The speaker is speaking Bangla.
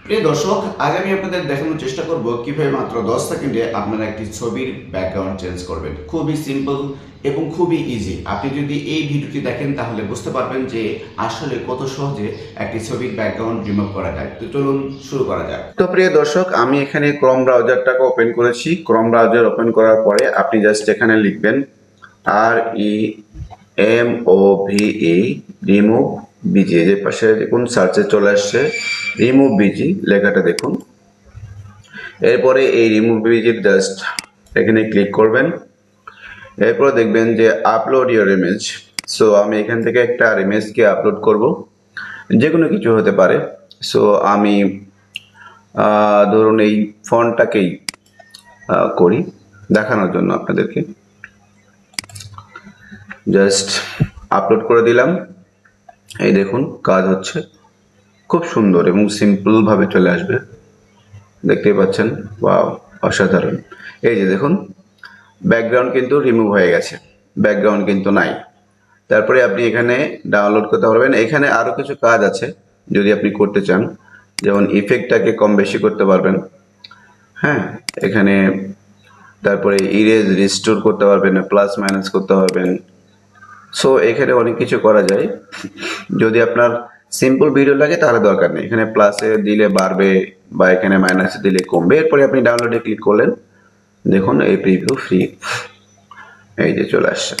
প্রিয় দর্শক, আজ আমি আপনাদের দেখানোর চেষ্টা করব কীভাবে মাত্র দশ সেকেন্ডে আপনারা একটি ছবির ব্যাকগ্রাউন্ড চেঞ্জ করবেন। খুবই সিম্পল এবং খুবই ইজি আপনি যদি এই ভিডিওটি দেখেন, তাহলে বুঝতে পারবেন যে আসলে কত সহজে একটি ছবির ব্যাকগ্রাউন্ড রিমুভ করা যায়। তো চলুন শুরু করা যাক। তো প্রিয় দর্শক, আমি এখানে ক্রম ব্রাউজারটাকে ওপেন করেছি। ক্রম ব্রাউজার ওপেন করার পরে আপনি জাস্ট এখানে লিখবেন R E M O V E remove BG যে পাশে দেখুন, সার্চে চলে আসছে রিমুভ বিজি লেখাটা দেখুন। এরপরে এই রিমুভ বিজির জাস্ট এখানে ক্লিক করবেন। এরপর দেখবেন যে আপলোড ইউর ইমেজ সো আমি এখান থেকে একটা ইমেজকে আপলোড করব। যে কোনো কিছু হতে পারে। সো আমি ধরুন এই ফোনটাকেই করি দেখানোর জন্য আপনাদেরকে। জাস্ট আপলোড করে দিলাম। এই দেখুন, কাজ হচ্ছে। খুব সুন্দর এবং সিম্পল ভাবে চলে আসবে। দেখতেই পাচ্ছেন ওয়াও অসাধারণ। এই যে দেখুন ব্যাকগ্রাউন্ড কিন্তু রিমুভ হয়ে গেছে। ব্যাকগ্রাউন্ড কিন্তু নাই। তারপরে আপনি এখানে ডাউনলোড করতে পারবেন। এখানে আরও কিছু কাজ আছে, যদি আপনি করতে চান। যেমন ইফেক্টটাকে কম বেশি করতে পারবেন। হ্যাঁ এখানে তারপরে ইরেজ রিস্টোর করতে পারবেন প্লাস মাইনাস করতে পারবেন। সো এখানে অনেক কিছু করা যায়। যদি আপনার সিম্পল ভিডিও লাগে, তাহলে দরকার নেই। এখানে প্লাসে দিলে বাড়বে বা এখানে মাইনাসে দিলে কমবে। এরপরে আপনি ডাউনলোডে ক্লিক করলেন। দেখুন, এই প্রিভিউ ফ্রি এই যে চলে আসছে।